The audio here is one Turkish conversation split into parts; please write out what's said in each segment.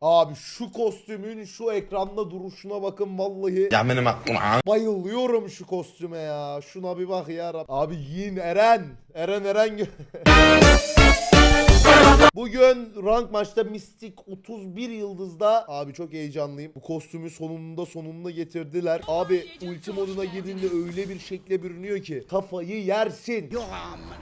Abi şu kostümün şu ekranda duruşuna bakın vallahi. Ya benim aklım Bayılıyorum şu kostüme ya. Şuna bir bak ya Rab. Abi yiyin Eren. Eren Eren. Bugün rank maçta Mystic 31 yıldızda abi çok heyecanlıyım. Bu kostümü sonunda sonunda getirdiler. Abi ulti moduna girdiğinde öyle bir şekle bürünüyor ki kafayı yersin.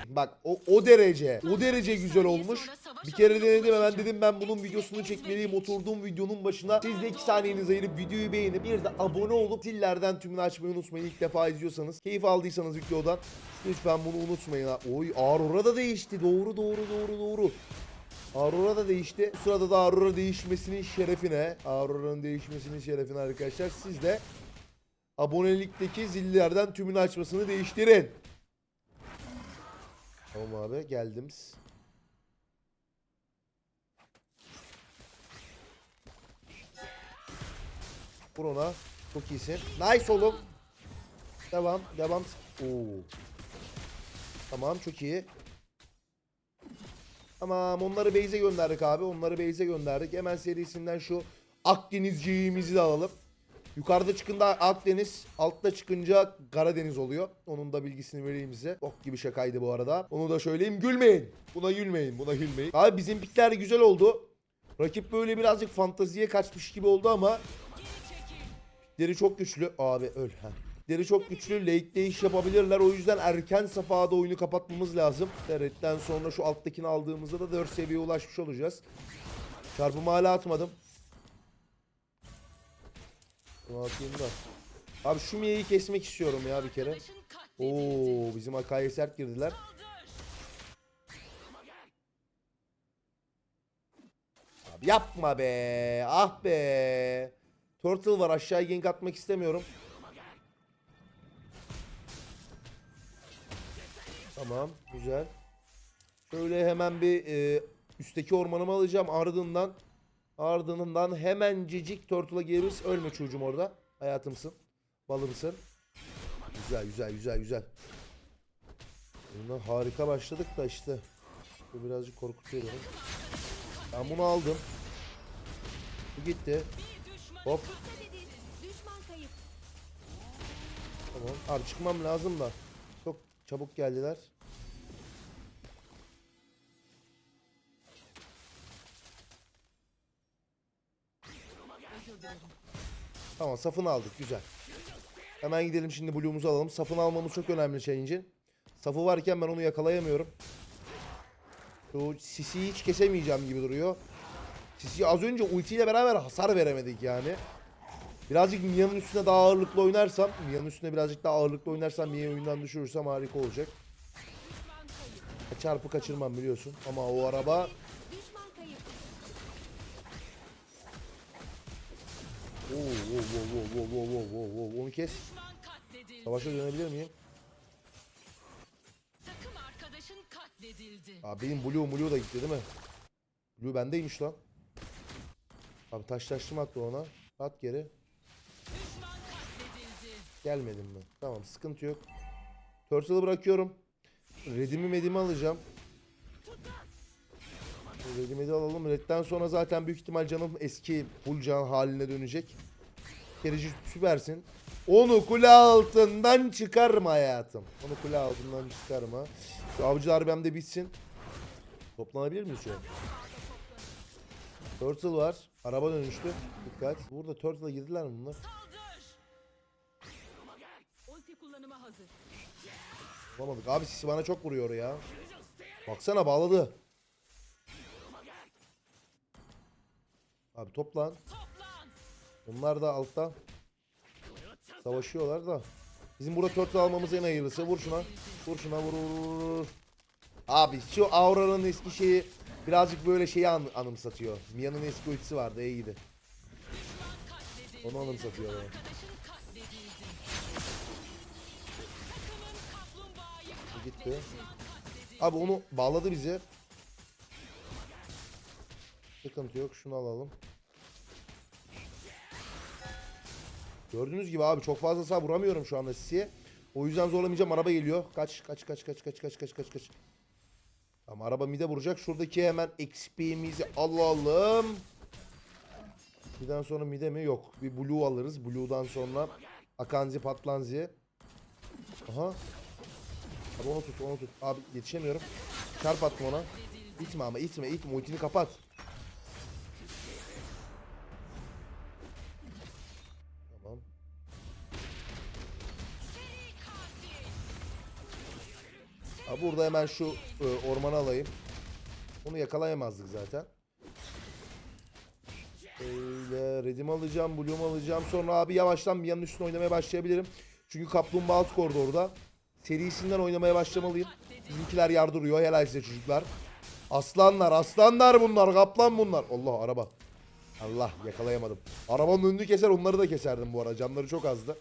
Bak o, o derece o derece güzel olmuş. Bir kere denedim hemen dedim ben bunun videosunu çekmeliyim. Oturduğum videonun başına siz de 2 saniyenizi ayırıp videoyu beğenip bir de abone olup zillerden tümünü açmayı unutmayın. İlk defa izliyorsanız keyif aldıysanız videodan lütfen bunu unutmayın. Oy Aurora da değişti. Doğru doğru doğru doğru. Aurora da değişti. Bu sırada da Aurora değişmesinin şerefine, Aurora'nın değişmesinin şerefine arkadaşlar siz de abonelikteki zillerden tümünü açmasını değiştirin. Tamam abi geldim. Vur ona. Çok iyisin. Nice oğlum. Devam. Devam. Oo. Tamam çok iyi. Tamam onları base'e gönderdik abi. Onları base'e gönderdik. Hemen serisinden şu Akdenizciğimizi de alalım. Yukarıda çıkınca Akdeniz, altta çıkınca Karadeniz oluyor. Onun da bilgisini vereyim size. Ok gibi şakaydı bu arada. Onu da söyleyeyim. Gülmeyin. Buna gülmeyin. Buna gülmeyin. Abi bizim pikler güzel oldu. Rakip böyle birazcık fantaziye kaçmış gibi oldu ama Pikleri çok güçlü. Abi öl. ha. Pikleri çok güçlü. Late'de iş yapabilirler. O yüzden erken safhada oyunu kapatmamız lazım. Derret'ten sonra şu alttakini aldığımızda da 4 seviyeye ulaşmış olacağız. Çarpımı hala atmadım. Abi şu Mia'yı kesmek istiyorum ya bir kere. Oo bizim Akai'ye sert girdiler. Abi yapma be. Ah be. Turtle var aşağıya gank atmak istemiyorum. Tamam güzel. Şöyle hemen bir e, üstteki ormanımı alacağım ardından. Ardından hemencecik Turtle'a geliriz. Ölme çocuğum orada. Hayatımsın. Balımsın. Güzel güzel güzel güzel. Bundan harika başladık da işte. Bu birazcık korkutuyor. Ben bunu aldım. Bu gitti. Hop. Tamam. Abi çıkmam lazım da. Çabuk geldiler. Tamam safını aldık güzel. Hemen gidelim şimdi Blue'umuzu alalım. Safını almamız çok önemli Change'in. Safı varken ben onu yakalayamıyorum. Şu Sisi'yi hiç kesemeyeceğim gibi duruyor. Sisi az önce ultiyle beraber hasar veremedik yani. Birazcık Mia'nın üstüne daha ağırlıklı oynarsam, Mia'nın üstüne birazcık daha ağırlıklı oynarsam, Mia'yı oyundan düşürürsem harika olacak. Çarpı kaçırmam biliyorsun ama o araba Oo, oo, oo, oo, oo, oo, oo, oo. Onu kes. Savaşa dönebilir miyim? Takım arkadaşın katledildi. Abi benim Blue Blue da gitti değil mi? Blue bendeymiş lan. Abi taşlaştım attı ona. At geri. Gelmedim mi? Tamam sıkıntı yok. Turtle'ı bırakıyorum. Redimi medimi alacağım. Redimi de alalım. Red'den sonra zaten büyük ihtimal canım eski full can haline dönecek. Kerici süpersin. Onu kule altından çıkarma hayatım. Onu kule altından çıkarma. Şu avcılar bende bitsin. Toplanabilir miyiz şu an? Turtle var. Araba dönüştü. Dikkat. Burada Turtle'a girdiler mi bunlar? Bulamadık. Abi sisi bana çok vuruyor ya. Baksana bağladı. Abi toplan. Onlar da altta. Savaşıyorlar da. Bizim burada turtle almamız en hayırlısı. Vur şuna. Vur şuna vur. Abi şu Aura'nın eski şeyi birazcık böyle şeyi an anımsatıyor. Mia'nın eski ultisi vardı iyiydi. Onu anımsatıyor bana. Gitti. Abi onu bağladı bizi. Sıkıntı yok. Şunu alalım. Gördüğünüz gibi abi çok fazla sağ vuramıyorum şu anda size. O yüzden zorlamayacağım. Araba geliyor. Kaç kaç kaç kaç kaç kaç kaç kaç kaç. Ama araba mide vuracak. Şuradaki hemen XP'mizi alalım. Mid'den sonra mide mi? Yok. Bir blue alırız. Blue'dan sonra Akanzi Patlanzi. Aha. Abi onu tut onu tut. Abi yetişemiyorum. Çarp attım ona. İtme ama itme itme. Ultini kapat. Tamam. Abi burada hemen şu e, ormanı alayım. Onu yakalayamazdık zaten. Öyle redim alacağım, bloom alacağım. Sonra abi yavaştan bir yanın üstüne oynamaya başlayabilirim. Çünkü kaplumbağa alt koridorda. Serisinden oynamaya başlamalıyım. Bizimkiler yardırıyor. Helal size çocuklar. Aslanlar, aslanlar bunlar. Kaplan bunlar. Allah araba. Allah yakalayamadım. Arabanın önünü keser onları da keserdim bu ara. Canları çok azdı.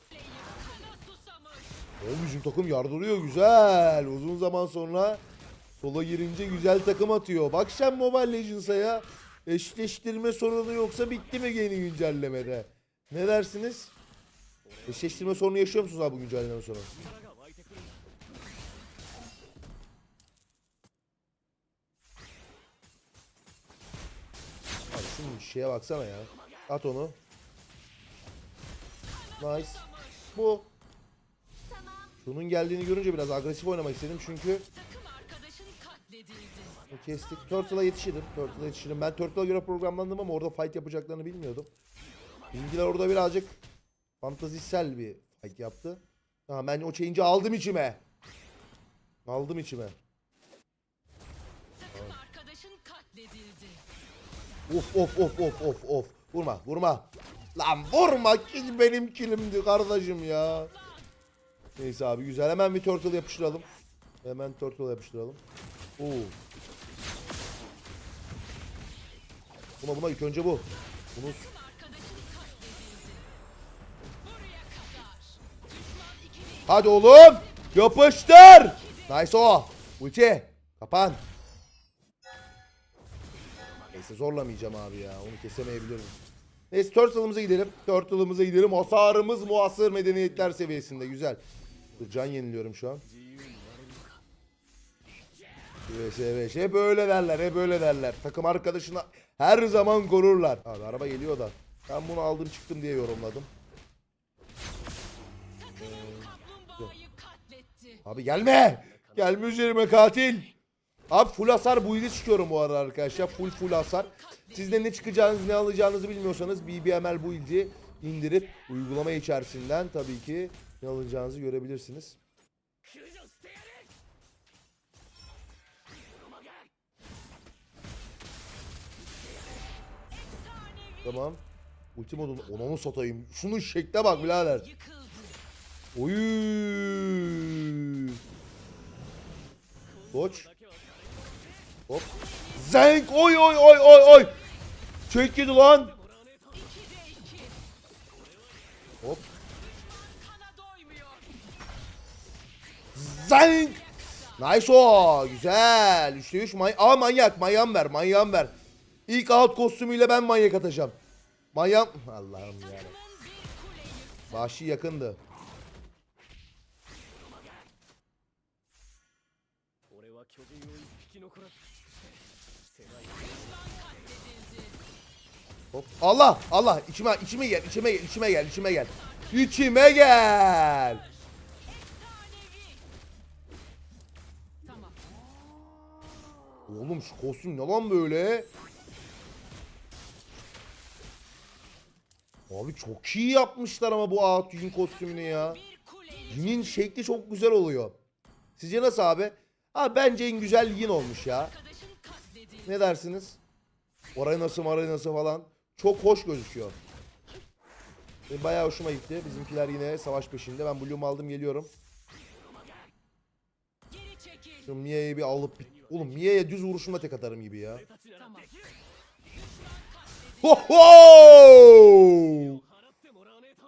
Oğlum bizim takım yardırıyor güzel. Uzun zaman sonra sola girince güzel takım atıyor. Bak sen Mobile Legends'a ya. Eşleştirme sorunu yoksa bitti mi yeni güncellemede? Ne dersiniz? Eşleştirme sorunu yaşıyor musunuz abi bu güncellemeden sonra? Şunun şeye baksana ya. At onu. Nice. Bu. Şunun geldiğini görünce biraz agresif oynamak istedim çünkü kestik. Turtle'a yetişirim. Turtle'a yetişirim. Ben Turtle'a göre programlandım ama orada fight yapacaklarını bilmiyordum. Bilgiler orada birazcık fantazisel bir fight yaptı. Tamam ben o change'i aldım içime. Aldım içime. Of of of of of of. Vurma vurma. Lan vurma kill benim killimdi kardeşim ya. Neyse abi güzel. Hemen bir turtle yapıştıralım. Hemen turtle yapıştıralım. Oo. Buna buna ilk önce bu. Bunu Hadi oğlum. Yapıştır. Nice o. Ulti. Kapan. Neyse zorlamayacağım abi ya. Onu kesemeyebilirim. Neyse Turtle'ımıza gidelim. Turtle'ımıza gidelim. Hasarımız muasır medeniyetler seviyesinde. Güzel. Can yeniliyorum şu an. Evet evet. Hep öyle derler. Hep öyle derler. Takım arkadaşına her zaman korurlar. Abi araba geliyor da. Ben bunu aldım çıktım diye yorumladım. Abi gelme. Gelme üzerime katil. Abi full hasar build'i çıkıyorum bu arada arkadaşlar. Full full hasar. Siz de ne çıkacağınızı ne alacağınızı bilmiyorsanız BBML build'i indirip uygulama içerisinden tabii ki ne alacağınızı görebilirsiniz. Tamam. Ulti modunu ona mı satayım? Şunun şekle bak birader. Oy. Koç. Hop. Zenk. Oy oy oy oy oy. Çek yedi lan. 2'de 2. Hop. Zenk. Nice o. Güzel. 3'te 3 may Aa manyak. Manyağım ver. Manyağım ver. İlk out kostümüyle ben manyak atacağım. Manyağım. Allah'ım ya. Vahşi yakındı. Hop. Allah Allah içime içime gel içime gel içime gel içime gel. İçime gel. Oğlum şu kostüm ne lan böyle? Abi çok iyi yapmışlar ama bu Atüz'ün kostümünü ya. Yin'in şekli çok güzel oluyor. Sizce nasıl abi? Ha bence en güzel Yin olmuş ya. Ne dersiniz? Arenası marenası falan. Çok hoş gözüküyor. Benim bayağı hoşuma gitti. Bizimkiler yine savaş peşinde. Ben Bloom aldım geliyorum. Şu Mia'yı bir alıp... Oğlum Mia'ya düz vuruşumla tek atarım gibi ya. Tamam. Ho ho!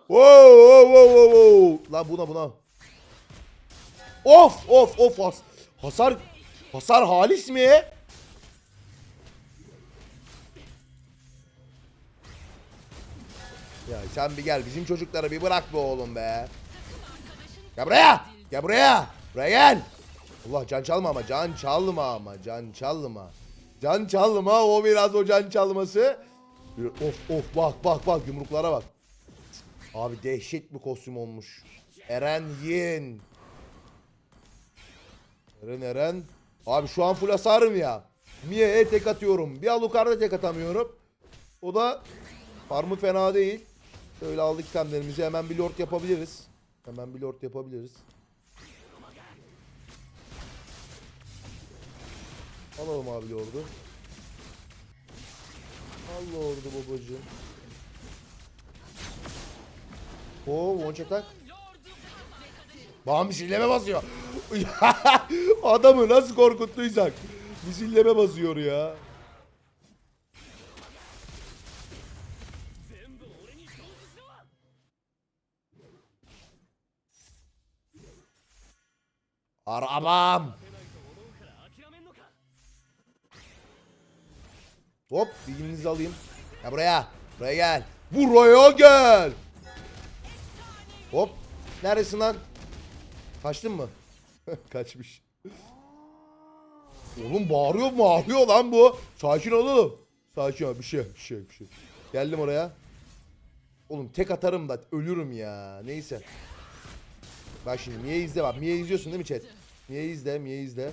Wow, wow, wow. La buna buna. Of of of has. Hasar hasar halis mi? Ya sen bir gel bizim çocukları bir bırak be oğlum be. Gel buraya. Gel buraya. Buraya gel. Allah can çalma ama can çalma ama can çalma. Can çalma o biraz o can çalması. Of of bak bak bak yumruklara bak. Abi dehşet bir kostüm olmuş. Eren Yin. Eren Eren. Abi şu an full hasarım ya. Mia'ya tek atıyorum. Bir Alucard'a tek atamıyorum. O da farmı fena değil. Şöyle aldık itemlerimizi hemen bir lord yapabiliriz. Hemen bir lord yapabiliriz. Alalım abi lordu. Al lordu babacığım. Oo one atak. Bana misilleme basıyor. Adamı nasıl korkuttuysak. Misilleme basıyor ya. Arabam. Hop bilginizi alayım. Ya buraya. Buraya gel. Buraya gel. Hop. Neredesin lan? Kaçtın mı? Kaçmış. Oğlum bağırıyor bağırıyor lan bu. Sakin ol oğlum. Sakin ol bir şey bir şey bir şey. Geldim oraya. Oğlum tek atarım da ölürüm ya. Neyse. Bak şimdi niye izle bak. Niye izliyorsun değil mi chat? Mia izle, Mia izle.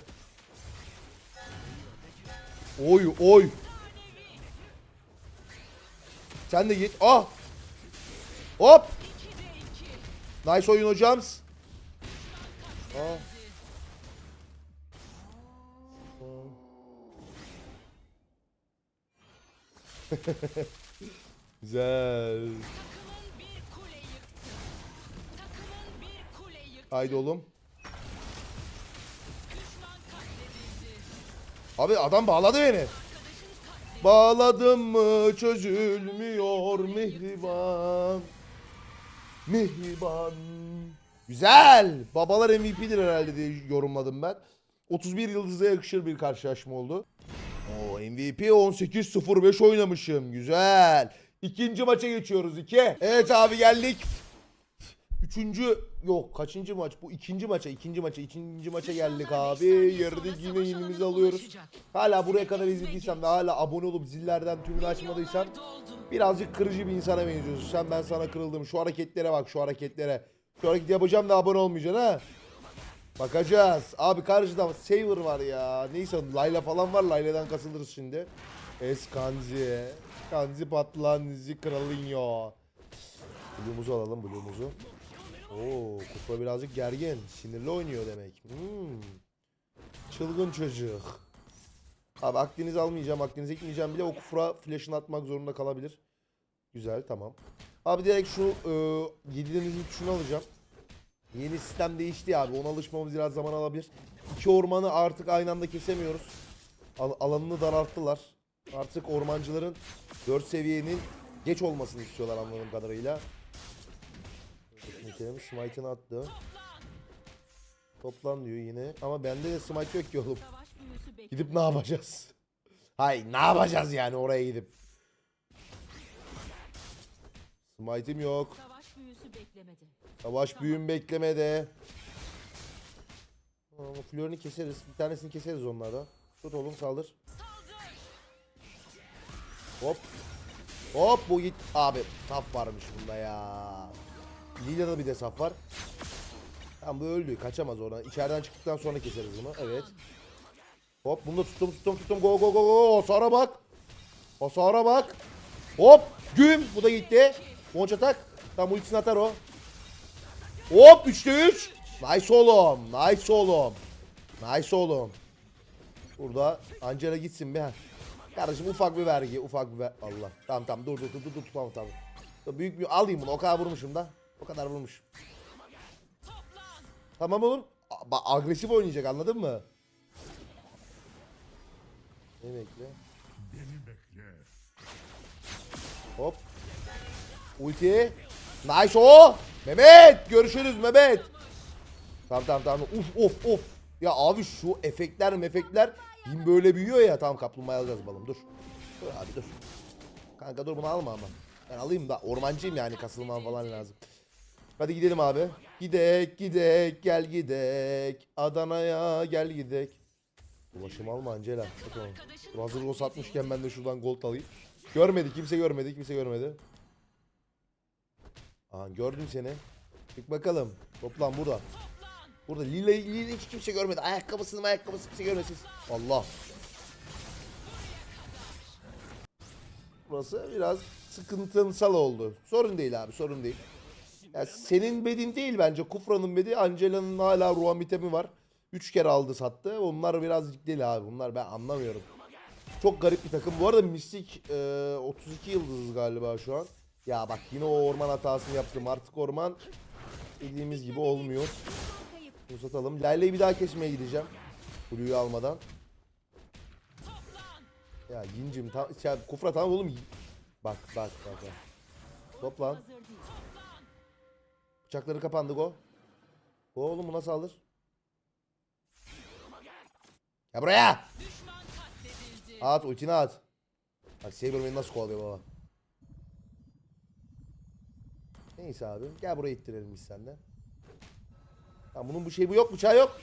Oy oy. Sen de git. Ah. Hop. Nice oyun hocam. Ah. Güzel. Takımın bir Abi adam bağladı beni. Bağladım mı çözülmüyor mihriban. Mihriban. Güzel. Babalar MVP'dir herhalde diye yorumladım ben. 31 yıldıza yakışır bir karşılaşma oldu. Oo MVP 18-05 oynamışım. Güzel. İkinci maça geçiyoruz. iki. Evet abi geldik. Üçüncü yok kaçıncı maç? Bu ikinci maça ikinci maça ikinci maça geldik abi. yerde yine yenimizi alıyoruz. hala buraya kadar izlediysem ve hala abone olup zillerden tümünü açmadıysan birazcık kırıcı bir insana benziyorsun. Sen ben sana kırıldım. Şu hareketlere bak şu hareketlere. Şu hareket yapacağım da abone olmayacaksın ha? Bakacağız. Abi karşıda Saver var ya. Neyse Layla falan var. Layla'dan kasılırız şimdi. Es Kanzi. Patlanzi Kralinho. Blue'umuzu alalım Blue'umuzu Oo, Kufra birazcık gergin. Sinirli oynuyor demek. Hmm. Çılgın çocuk. Abi Akdeniz almayacağım. Akdeniz gitmeyeceğim bile o Kufra flash'ını atmak zorunda kalabilir. Güzel tamam. Abi direkt şu e, 7'den üzüm tuşunu alacağım. Yeni sistem değişti abi. Ona alışmamız biraz zaman alabilir. İki ormanı artık aynı anda kesemiyoruz. Al- alanını daralttılar. Artık ormancıların 4 seviyenin geç olmasını istiyorlar anladığım kadarıyla. Şimdi smite'ını attı. Toplan diyor yine. Ama bende de smite yok ki oğlum. Gidip ne yapacağız? Hay ne yapacağız yani oraya gidip? Smite'im yok. Savaş büyüsü beklemedi. Savaş büyüm beklemede. Ama Flörünü keseriz. Bir tanesini keseriz onlara. Tut oğlum saldır. Hop. Hop bu git. Abi saf varmış bunda ya. Lilia'da bir de saf var. Tamam bu öldü. Kaçamaz oradan. İçeriden çıktıktan sonra keseriz bunu. Evet. Hop bunu da tuttum tuttum tuttum. Go go go go. Hasara bak. Hasara bak. Hop. Güm. Bu da gitti. Bonç atak. Tam ultisini atar o. Hop 3'te 3. Nice oğlum. Nice oğlum. Nice oğlum. Burada Angela gitsin be. Kardeşim ufak bir vergi. Ufak bir ver. Allah. Tamam tamam dur dur dur dur dur tamam tamam. Büyük bir alayım bunu. O kadar vurmuşum da. O kadar vurmuş. Tamam oğlum. Bak, agresif oynayacak anladın mı? Ne bekle? Hop. Ulti. Nice o. Mehmet. Görüşürüz Mehmet. Tamam tamam tamam. Uf of of. Ya abi şu efektler mefekler yine böyle büyüyor ya. Tamam kaplumbağa alacağız balım dur. Dur abi dur. Kanka dur bunu alma ama. Ben alayım da ormancıyım yani kasılmam falan lazım. Hadi gidelim abi. Gidek gidek gel gidek. Adana'ya gel gidek. Ulaşım alma Angela. Dur, hazır o satmışken ben de şuradan gold alayım. Görmedi kimse görmedi kimse görmedi. Aha gördüm seni. Çık bakalım. Toplan burada. Burada Lila, Lila hiç kimse görmedi. Ayakkabısını ayakkabısı kimse görmesin. Allah. Burası biraz sıkıntısal oldu. Sorun değil abi sorun değil. Ya senin bedin değil bence. Kufra'nın bedi. Angela'nın hala Ruan bitemi var. 3 kere aldı sattı. Onlar birazcık değil abi. Bunlar ben anlamıyorum. Çok garip bir takım. Bu arada Mystic e, 32 yıldız galiba şu an. Ya bak yine o orman hatasını yaptım. Artık orman dediğimiz gibi olmuyor. Uzatalım. Lale'yi bir daha kesmeye gideceğim. Blue'yu almadan. Ya Yincim tam ya, Kufra tamam oğlum. Bak bak bak. bak. Toplan. Bıçakları kapandı go. Go oğlum buna saldır. Ya buraya. At ultini at. Bak Saber beni nasıl kovalıyor baba. Neyse abi. Gel buraya ittirelim biz seninle. Tamam bunun bu şey bu yok. Bıçağı yok.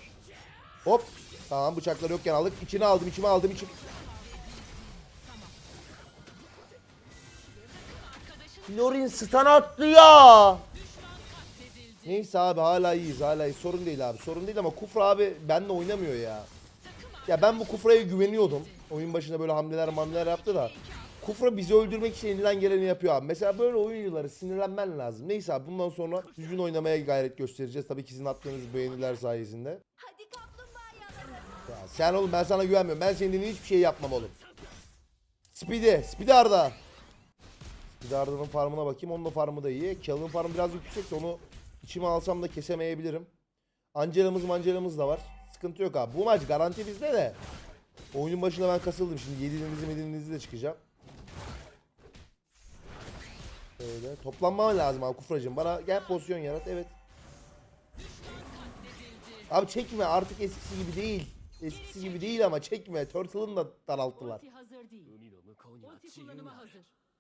Hop. Tamam bıçakları yokken aldık. İçine aldım. içime aldım. içim. Lorin stun attı ya. Neyse abi hala iyiyiz hala iyiyiz. Sorun değil abi. Sorun değil ama Kufra abi benimle oynamıyor ya. Ya ben bu Kufra'ya güveniyordum. Oyun başında böyle hamleler hamleler yaptı da. Kufra bizi öldürmek için elinden geleni yapıyor abi. Mesela böyle oyuncuları sinirlenmen lazım. Neyse abi bundan sonra düzgün oynamaya gayret göstereceğiz. Tabii ki sizin attığınız beğeniler sayesinde. Ya sen oğlum ben sana güvenmiyorum. Ben senin hiçbir şey yapmam oğlum. Speedy. Speedy Arda. Speedy Arda'nın farmına bakayım. Onun da farmı da iyi. Kill'ın farmı biraz yüksek de onu İçime alsam da kesemeyebilirim. Ancelamız mancelamız da var. Sıkıntı yok abi. Bu maç garanti bizde de. Oyunun başında ben kasıldım. Şimdi yediğinizi medinizi de çıkacağım. Öyle. Toplanmam lazım abi Kufracığım. Bana gel pozisyon yarat. Evet. Abi çekme artık eskisi gibi değil. Eskisi gibi değil ama çekme. Turtle'ın da daralttılar.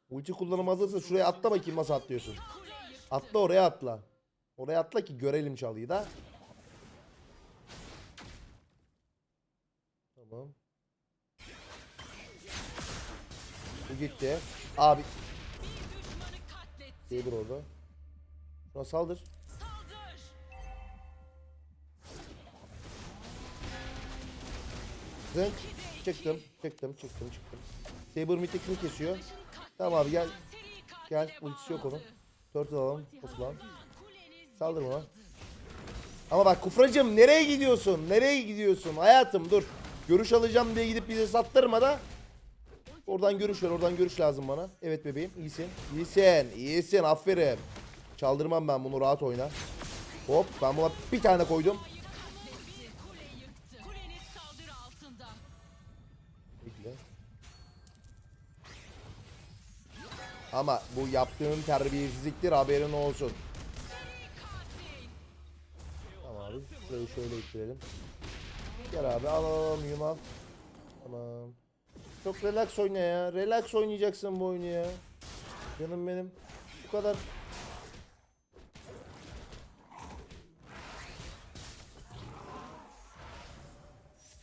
Ulti kullanım hazırsa şuraya atla bakayım nasıl atlıyorsun. Atla oraya atla. Oraya atla ki görelim çalıyı da. Tamam. Bu gitti. Abi. Saber orada. Şuna saldır. Zınk. Çıktım. Çıktım. Çıktım. Çıktım. Saber mid'dekini kesiyor. Tamam abi gel. Gel. Ultisi yok onun. Turtle alalım. Toplan. Saldır buna. Ama bak Kufracığım nereye gidiyorsun? Nereye gidiyorsun? Hayatım dur. Görüş alacağım diye gidip bize sattırma da. Oradan görüş ver. Oradan görüş lazım bana. Evet bebeğim. iyisin. İyisin. İyisin. Aferin. Çaldırmam ben bunu. Rahat oyna. Hop. Ben buna bir tane koydum. Ama bu yaptığın terbiyesizliktir haberin olsun. Şurayı şöyle ittirelim. Gel abi al al al. Tamam. Çok relax oyna ya. Relax oynayacaksın bu oyunu ya. Canım benim. Bu kadar.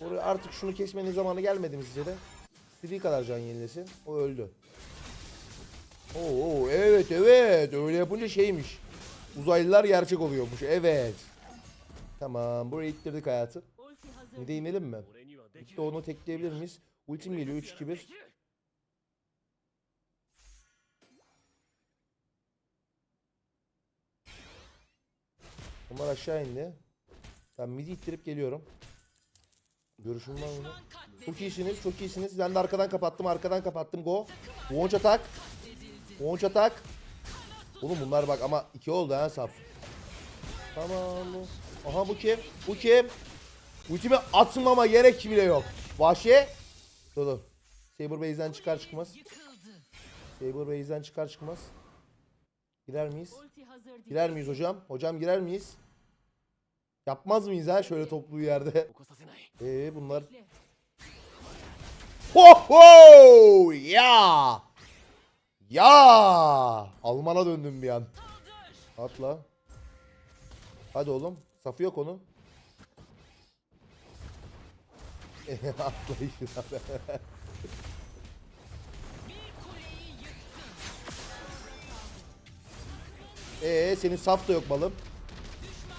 Oraya artık şunu kesmenin zamanı gelmedi mi sizce de? İstediği kadar can yenilesin. O öldü. Oo, evet evet öyle yapınca şeymiş. Uzaylılar gerçek oluyormuş. Evet. Tamam buraya ittirdik hayatı. Ne de inelim mi? Bitti onu tekleyebilir miyiz? Ultim geliyor 3-2-1. Onlar aşağı indi. Tamam midi ittirip geliyorum. Görüşüm var mı? Çok iyisiniz, çok iyisiniz. Ben de arkadan kapattım, arkadan kapattım. Go. Wonch atak. Wonch atak. Oğlum bunlar bak ama iki oldu ha sap. Tamam. Aha bu kim? Bu kim? Ultimi atmama gerek bile yok. Vahşi. Dur dur. Saber Base'den çıkar çıkmaz. Saber Base'den çıkar çıkmaz. Girer miyiz? Girer miyiz hocam? Hocam girer miyiz? Yapmaz mıyız ha şöyle toplu yerde? Eee bunlar. Ho ho! Ya! Ya! Almana döndüm bir an. Atla. Hadi oğlum. Stafı yok onun. Atlayışın Ee senin saf da yok balım.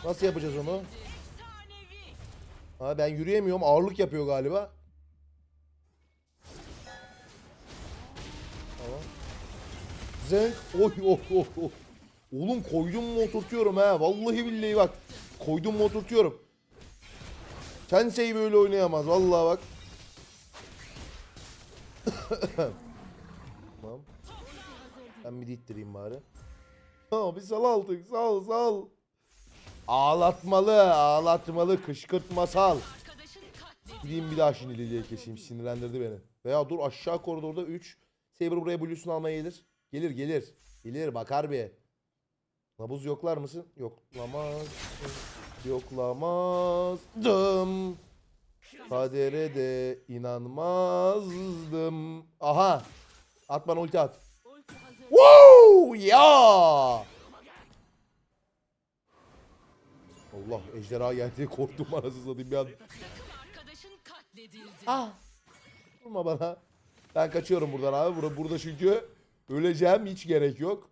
Nasıl yapacağız onu? Ha ben yürüyemiyorum. Ağırlık yapıyor galiba. Tamam. Zenk. Oy oh, oh oh oh. Oğlum koydum mu oturtuyorum ha. Vallahi billahi bak. Koydum mu oturtuyorum. Sensei böyle oynayamaz. Vallahi bak. tamam. Ben bir dittireyim bari. Ha bir sal aldık. Sal sal. Ağlatmalı, ağlatmalı. Arkadaşın katledildi. Gideyim bir daha şimdi Lily'ye keseyim. Sinirlendirdi beni. Veya dur aşağı koridorda 3. Saber buraya Blue'sunu almaya gelir. Gelir gelir. Gelir bakar bir. Nabuz yoklar mısın? Yoklamaz. Yoklamazdım. Kadere de inanmazdım. Aha. At bana ulti at. Woo! Ya! Allah ejderha geldi korktum anasını satayım bir an. Ah! Vurma bana. Ben kaçıyorum buradan abi. Burada, burada çünkü öleceğim hiç gerek yok.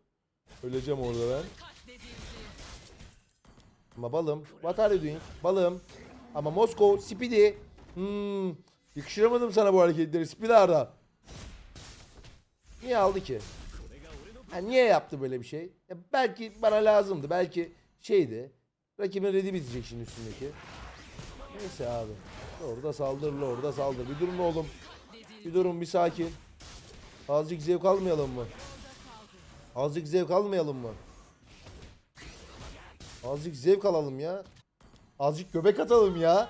Öleceğim orada ben. Ama balım. What are you doing? Balım. Ama Moskova, Speedy. Hmm. Yakıştıramadım sana bu hareketleri Speedy Arda. Niye aldı ki? Ha, niye yaptı böyle bir şey? Ya belki bana lazımdı. Belki şeydi. Rakibin redi bitecek şimdi üstündeki. Neyse abi. Orada saldır orada saldır. Bir durun oğlum. Bir durun bir sakin. Azıcık zevk almayalım mı? Azıcık zevk almayalım mı? Azıcık zevk alalım ya. Azıcık göbek atalım ya.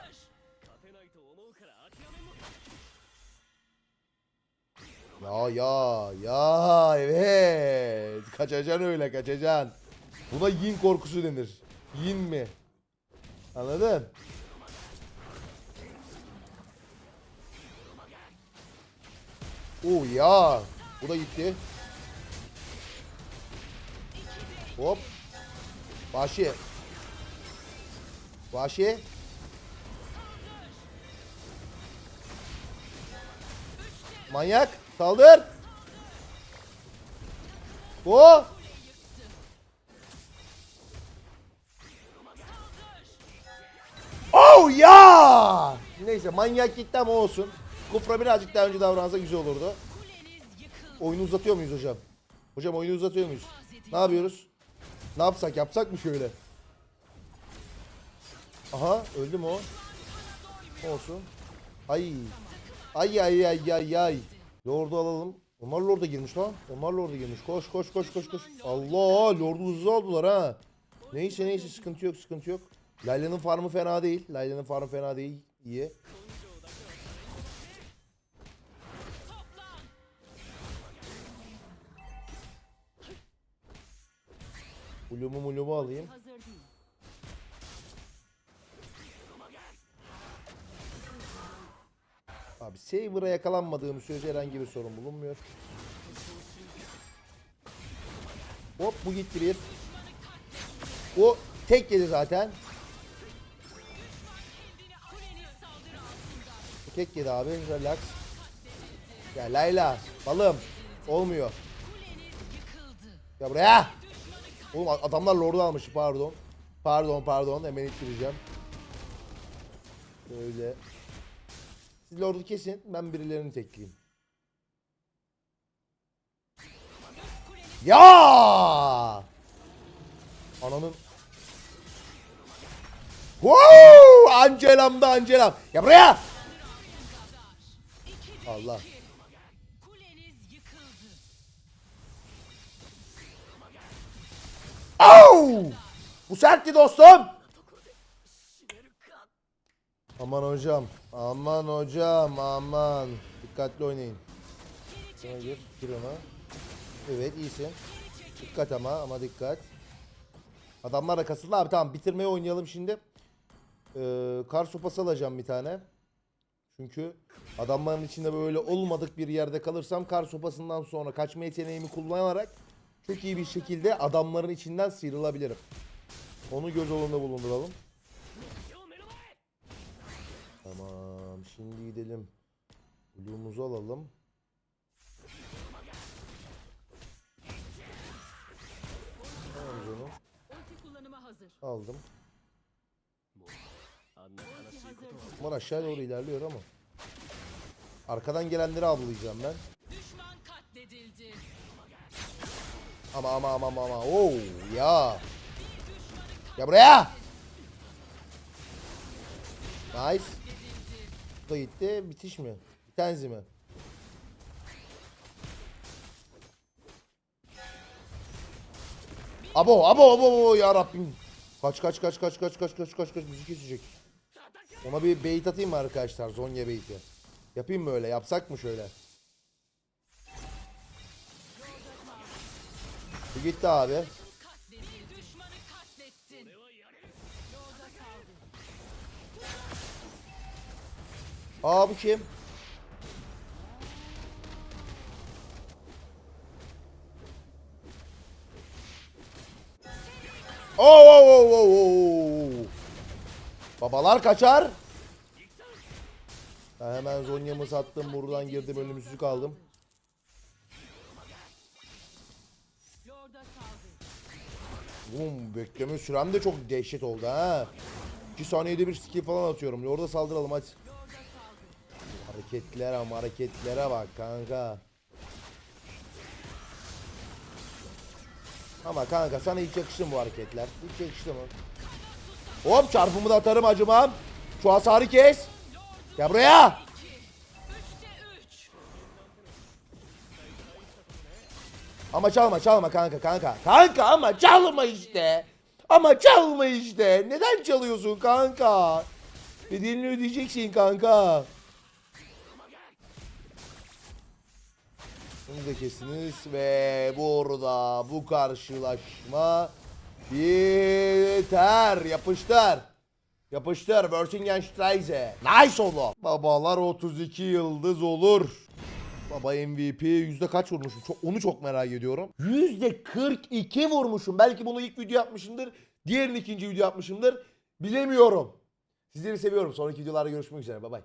Ya ya ya evet. Kaçacaksın öyle kaçacaksın. Buna yin korkusu denir. Yin mi? Anladın? Oo ya. Bu da gitti. Hop. Vahşi. Vahşi. Manyak. Saldır. O. Oh ya! Neyse manyak gitti ama olsun. Kufra birazcık daha önce davransa güzel olurdu. Oyunu uzatıyor muyuz hocam? Hocam oyunu uzatıyor muyuz? Ne yapıyoruz? Ne yapsak? Yapsak mı şöyle? Aha öldü mü o? Olsun. Ay. Ay ay ay ay ay. Lord'u alalım. Onlar Lord'a girmiş lan. Onlar Lord'a girmiş. Koş koş koş koş koş. Allah Lord'u hızlı aldılar ha. Neyse neyse sıkıntı yok sıkıntı yok. Layla'nın farmı fena değil. Layla'nın farmı fena değil. İyi. Ulumu mulumu alayım. Abi Saber'a yakalanmadığım sürece herhangi bir sorun bulunmuyor. Hop bu gitti bir. O tek yedi zaten. Tek yedi abi. Relax. Ya Layla. Balım. Olmuyor. Ya buraya. Oğlum adamlar Lord'u almış. Pardon. Pardon pardon. Hemen ittireceğim. Böyle. Siz Lord'u kesin. Ben birilerini tekleyeyim. Ya! Ananın. Woo! Angelam da Angelam. Ya buraya. Allah. Au! Bu sertti dostum. Aman hocam. Aman hocam. Aman. Dikkatli oynayın. Sana gir. Gir ona. Evet iyisin. Dikkat ama ama dikkat. Adamlar da kasıldı abi tamam bitirmeye oynayalım şimdi. Ee, kar sopası alacağım bir tane. Çünkü adamların içinde böyle olmadık bir yerde kalırsam kar sopasından sonra kaçma yeteneğimi kullanarak çok iyi bir şekilde adamların içinden sıyrılabilirim. Onu göz önünde bulunduralım. Tamam şimdi gidelim. Blue'umuzu alalım. Tamam onu. Aldım. Bunlar aşağı doğru ilerliyor ama. Arkadan gelenleri avlayacağım ben. Düşman katledildi. Ama ama ama ama ama. Oo ya. Ya buraya. Nice. Bu da gitti. Bitiş mi? Bitenzi mi? Abo abo abo abo ya Rabbim. Kaç kaç kaç kaç kaç kaç kaç kaç kaç müzik kesecek. Ona bir bait atayım mı arkadaşlar? Zonya bait'i. Yapayım mı öyle? Yapsak mı şöyle? Bu gitti abi. Aa bu kim? Oo oh, oh, oh. Babalar kaçar. Ben hemen Zonya'mı sattım. Buradan girdim. Ölümsüzlük aldım. Bum bekleme sürem de çok dehşet oldu ha. 2 saniyede bir skill falan atıyorum. Orada saldıralım hadi. Hareketlere hareketlere bak kanka. Ama kanka sana hiç yakıştı mı bu hareketler? Hiç yakıştı mı? Hop çarpımı da atarım acımam. Şu hasarı kes. Gel buraya. Ama çalma çalma kanka kanka. Kanka ama çalma işte. Ama çalma işte. Neden çalıyorsun kanka? Bedelini ödeyeceksin kanka. Bunu da kesiniz ve burada bu karşılaşma biter. Yapıştır. Yapıştır. Wörthingenstreise. Nice oğlum. Babalar 32 yıldız olur. Baba MVP yüzde kaç vurmuşum? Çok, onu çok merak ediyorum. Yüzde 42 vurmuşum. Belki bunu ilk video yapmışımdır. Diğerini ikinci video yapmışımdır. Bilemiyorum. Sizleri seviyorum. Sonraki videolarda görüşmek üzere. Bay bay.